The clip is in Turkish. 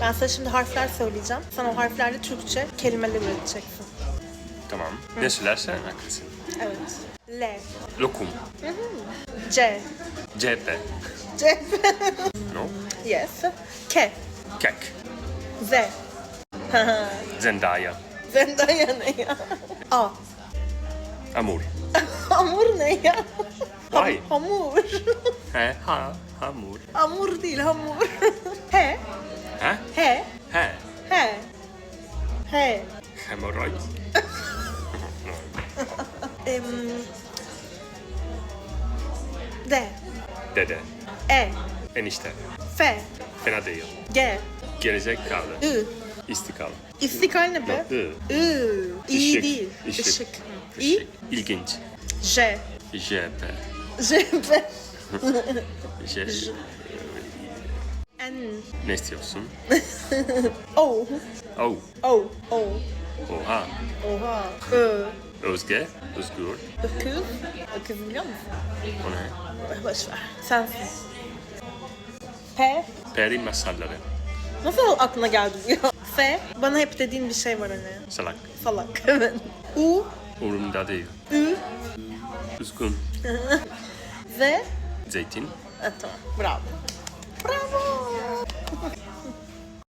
Ben sana şimdi harfler söyleyeceğim. Sen o harflerle Türkçe kelimeler üreteceksin. Tamam. Ne söylersen haklısın. Evet. L. Lokum. C. CHP. C. No. yes. K. Kek. Z. Zendaya. Zendaya ne ya? A. Amur. Hamur ne ya? Vay. Hamur. He, ha, hamur. Hamur değil hamur. Hemorrojd. Em, D. Dede. E. Enişte. F. Fena değil. G. Gerizekalı. I. İstikal. İstikal ne be? I. I. İyi Işık. değil. Işık. Işık. İ. İlginç. J. JP. J. B. J. N. Ne istiyorsun? O. Oh. O. O. Oha. Oha. Ö. Özge. Özgür. Öküz. Öküz biliyor musun? O ne? Boş ver. Sensin. P. Peri masalları. Nasıl aklına geldi bu ya? F. Bana hep dediğin bir şey var hani. Salak. Salak. Evet. U. Umurumda değil. Ü. Üzgün. V. Zeytin. Ha, tamam. Bravo.